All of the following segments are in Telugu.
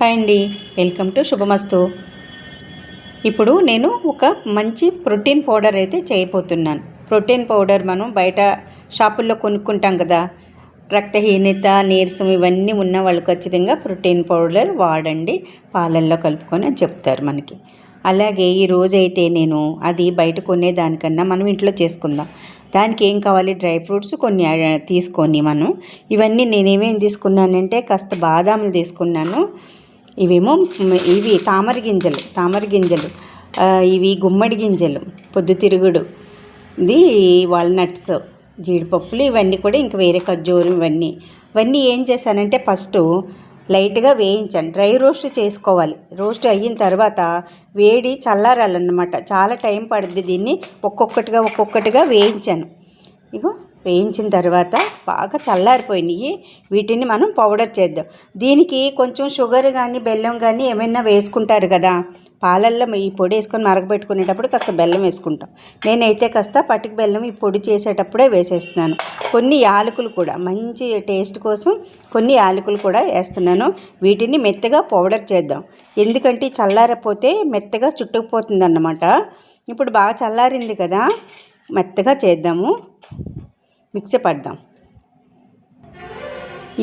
హాయ్ అండి. వెల్కమ్ టు శుభమస్తు. ఇప్పుడు నేను ఒక మంచి ప్రోటీన్ పౌడర్ అయితే చేయబోతున్నాను. ప్రోటీన్ పౌడర్ మనం బయట షాపుల్లో కొనుక్కుంటాం కదా. రక్తహీనత నీరసం ఇవన్నీ ఉన్న వాళ్ళు ఖచ్చితంగా ప్రోటీన్ పౌడర్ వాడండి. పాలల్లో కలుపుకొని అని చెప్తారు మనకి. అలాగే ఈ రోజైతే నేను అది బయట కొనేదానికన్నా మనం ఇంట్లో చేసుకుందాం. దానికి ఏం కావాలి? డ్రై ఫ్రూట్స్ కొన్ని తీసుకొని మనం. ఇవన్నీ నేనేమేం తీసుకున్నానంటే కాస్త బాదాములు తీసుకున్నాను. ఇవేమో ఇవి తామర గింజలు తామర గింజలు ఇవి గుమ్మడి గింజలు పొద్దుతిరుగుడు ఇది వాల్నట్స్ జీడిపప్పులు ఇవన్నీ కూడా ఇంక వేరే ఖర్జూరం ఇవన్నీ. ఇవన్నీ ఏం చేశానంటే ఫస్ట్ లైట్గా వేయించాను డ్రై రోస్ట్ చేసుకోవాలి. రోస్ట్ అయిన తర్వాత వేడి చల్లారాలన్నమాట. చాలా టైం పడుద్ది దీన్ని ఒక్కొక్కటిగా ఒక్కొక్కటిగా వేయించాను. ఇగో వేయించిన తర్వాత బాగా చల్లారిపోయినాయి. వీటిని మనం పౌడర్ చేద్దాం. దీనికి కొంచెం షుగర్ కానీ బెల్లం కానీ ఏమైనా వేసుకుంటారు కదా పాలల్లో ఈ పొడి వేసుకొని మరగబెట్టుకునేటప్పుడు కాస్త బెల్లం వేసుకుంటాం. నేనైతే కాస్త పట్టుకు బెల్లం ఈ పొడి చేసేటప్పుడే వేసేస్తున్నాను. కొన్ని యాలకులు కూడా మంచి టేస్ట్ కోసం కొన్ని యాలకులు కూడా వేస్తున్నాను. వీటిని మెత్తగా పౌడర్ చేద్దాం. ఎందుకంటే చల్లారపోతే మెత్తగా చుట్టుకుపోతుంది అన్నమాట ఇప్పుడు బాగా చల్లారింది కదా మెత్తగా చేద్దాము. మిక్సీ పడదాం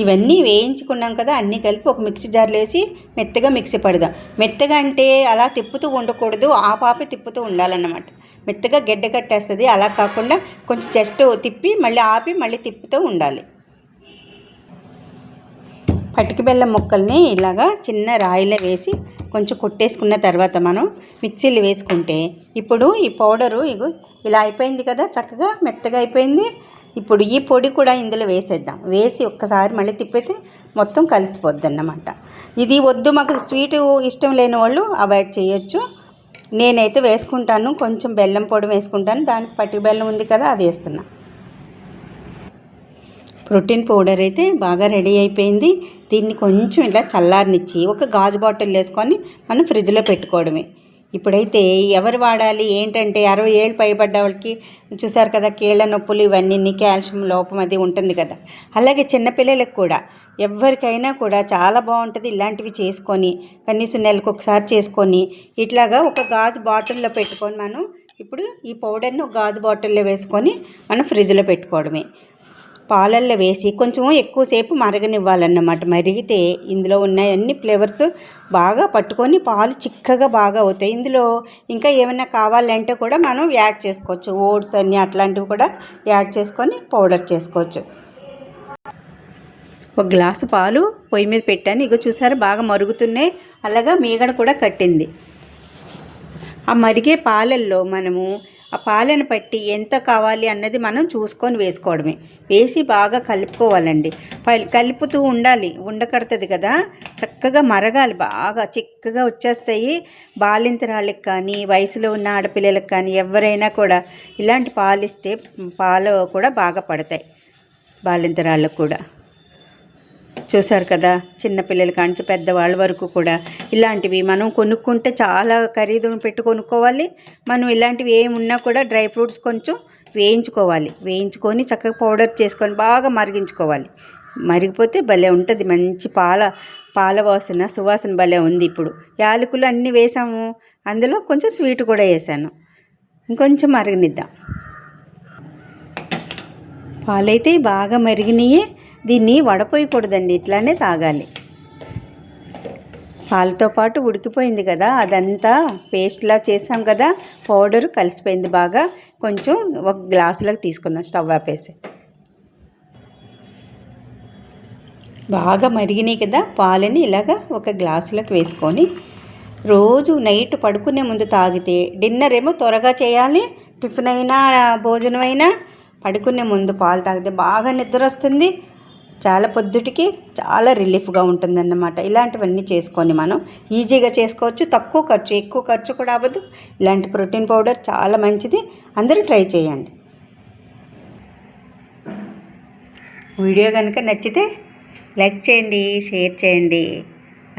ఇవన్నీ వేయించుకున్నాం కదా అన్నీ కలిపి ఒక మిక్సీ జార్లో వేసి మెత్తగా మిక్సీ పడదాం. మెత్తగా అంటే అలా తిప్పుతూ ఉండకూడదు ఆ పాప తిప్పుతూ ఉండాలన్నమాట. మెత్తగా గడ్డ కట్టేస్తుంది అలా కాకుండా కొంచెం జస్ట్ తిప్పి మళ్ళీ ఆపి మళ్ళీ తిప్పుతూ ఉండాలి. పటికి బెల్లం ముక్కల్ని ఇలాగా చిన్న రాయిలో వేసి కొంచెం కొట్టేసుకున్న తర్వాత మనం మిక్సీలు వేసుకుంటే ఇప్పుడు ఈ పౌడరు ఇగో ఇలా అయిపోయింది కదా చక్కగా మెత్తగా అయిపోయింది. ఇప్పుడు ఈ పొడి కూడా ఇందులో వేసేద్దాం. వేసి ఒక్కసారి మళ్ళీ తిప్పితే మొత్తం కలిసిపోద్ది అన్నమాట ఇది వద్దు మాకు స్వీట్ ఇష్టం లేని వాళ్ళు అవాయిడ్ చేయొచ్చు. నేనైతే వేసుకుంటాను కొంచెం బెల్లం పొడి వేసుకుంటాను. దానికి పట్టి బెల్లం ఉంది కదా అది వేస్తున్నా. ప్రోటీన్ పౌడర్ అయితే బాగా రెడీ అయిపోయింది. దీన్ని కొంచెం ఇలా చల్లారనిచ్చి ఒక గాజు బాటిల్ వేసుకొని మనం ఫ్రిడ్జ్లో పెట్టుకోవడమే. ఇప్పుడైతే ఎవరు వాడాలి? ఏంటంటే అరవై ఏళ్ళు పైబడ్డ వాళ్ళకి చూసారు కదా కీళ్ళ నొప్పులు ఇవన్నీ కాల్షియం లోపం అది ఉంటుంది కదా. అలాగే చిన్నపిల్లలకు కూడా ఎవరికైనా కూడా చాలా బాగుంటుంది ఇలాంటివి చేసుకొని కనీసం నెలకు ఒకసారి చేసుకొని ఇట్లాగా ఒక గాజు బాటిల్లో పెట్టుకొని మనం ఇప్పుడు ఈ పౌడర్ని ఒక గాజు బాటిల్లో వేసుకొని మనం ఫ్రిడ్జ్లో పెట్టుకోవడమే. పాలల్లో వేసి కొంచెం ఎక్కువసేపు మరగనివ్వాలన్నమాట. మరిగితే ఇందులో ఉన్న అన్ని ఫ్లేవర్స్ బాగా పట్టుకొని పాలు చిక్కగా బాగా అవుతాయి. ఇందులో ఇంకా ఏమైనా కావాలంటే కూడా మనం యాడ్ చేసుకోవచ్చు. ఓట్స్ అన్ని అట్లాంటివి కూడా యాడ్ చేసుకొని పౌడర్ చేసుకోవచ్చు. ఒక గ్లాసు పాలు పొయ్యి మీద పెట్టాను. ఇక చూసారు బాగా మరుగుతున్నాయి. అలాగా మీగడ కూడా కట్టింది. ఆ మరిగే పాలల్లో మనము ఆ పాలను పట్టి ఎంత కావాలి అన్నది మనం చూసుకొని వేసుకోవడమే. వేసి బాగా కలుపుకోవాలండి. కలుపుతూ ఉండాలి. ఉండకడుతుంది కదా. చక్కగా మరగాలి. బాగా చిక్కగా వచ్చేస్తాయి. బాలింతరాళ్ళకి కానీ వయసులో ఉన్న ఆడపిల్లలకు కానీ ఎవరైనా కూడా ఇలాంటి పాలిస్తే పాలు కూడా బాగా పడతాయి. బాలింతరాళ్ళకు కూడా. చూశారు కదా చిన్నపిల్లల కాంచి పెద్దవాళ్ళ వరకు కూడా. ఇలాంటివి మనం కొనుక్కుంటే చాలా ఖరీదు పెట్టి కొనుక్కోవాలి. మనం ఇలాంటివి ఏమున్నా కూడా డ్రై ఫ్రూట్స్ కొంచెం వేయించుకోవాలి. వేయించుకొని చక్కగా పౌడర్ చేసుకొని బాగా మరిగించుకోవాలి. మరిగిపోతే భలే ఉంటుంది. మంచి పాల పాల వాసన సువాసన భలే ఉంది ఇప్పుడు. యాలకులు అన్నీ వేసాము. అందులో కొంచెం స్వీట్ కూడా వేసాను. ఇంకొంచెం మరగనిద్దాం. పాలైతే బాగా మరిగినాయి. దీన్ని వడపోయకూడదండి ఇట్లానే తాగాలి. పాలతో పాటు ఉడికిపోయింది కదా అదంతా పేస్ట్లా చేసాం కదా పౌడర్ కలిసిపోయింది బాగా. కొంచెం ఒక గ్లాసులోకి తీసుకుందాం స్టవ్ ఆపేసి. బాగా మరిగినాయి కదా పాలని ఇలాగా ఒక గ్లాసులోకి వేసుకొని రోజు నైట్ పడుకునే ముందు తాగితే డిన్నర్ ఏమో త్వరగా చేయాలి టిఫిన్ అయినా భోజనం అయినా పడుకునే ముందు పాలు తాగితే బాగా నిద్ర వస్తుంది. చాలా పొద్దుటికి చాలా రిలీఫ్గా ఉంటుందన్నమాట. ఇలాంటివన్నీ చేసుకొని మనం ఈజీగా చేసుకోవచ్చు. తక్కువ ఖర్చు ఎక్కువ ఖర్చు కూడా అవ్వదు. ఇలాంటి ప్రోటీన్ పౌడర్ చాలా మంచిది. అందరూ ట్రై చేయండి. వీడియో కనుక నచ్చితే లైక్ చేయండి షేర్ చేయండి.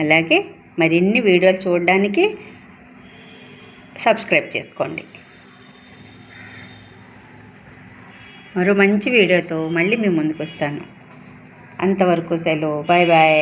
అలాగే మరిన్ని వీడియోలు చూడడానికి సబ్స్క్రైబ్ చేసుకోండి. మరో మంచి వీడియోతో మళ్ళీ మీ ముందుకు వస్తాను. అంతవరకు సెలవు. Bye bye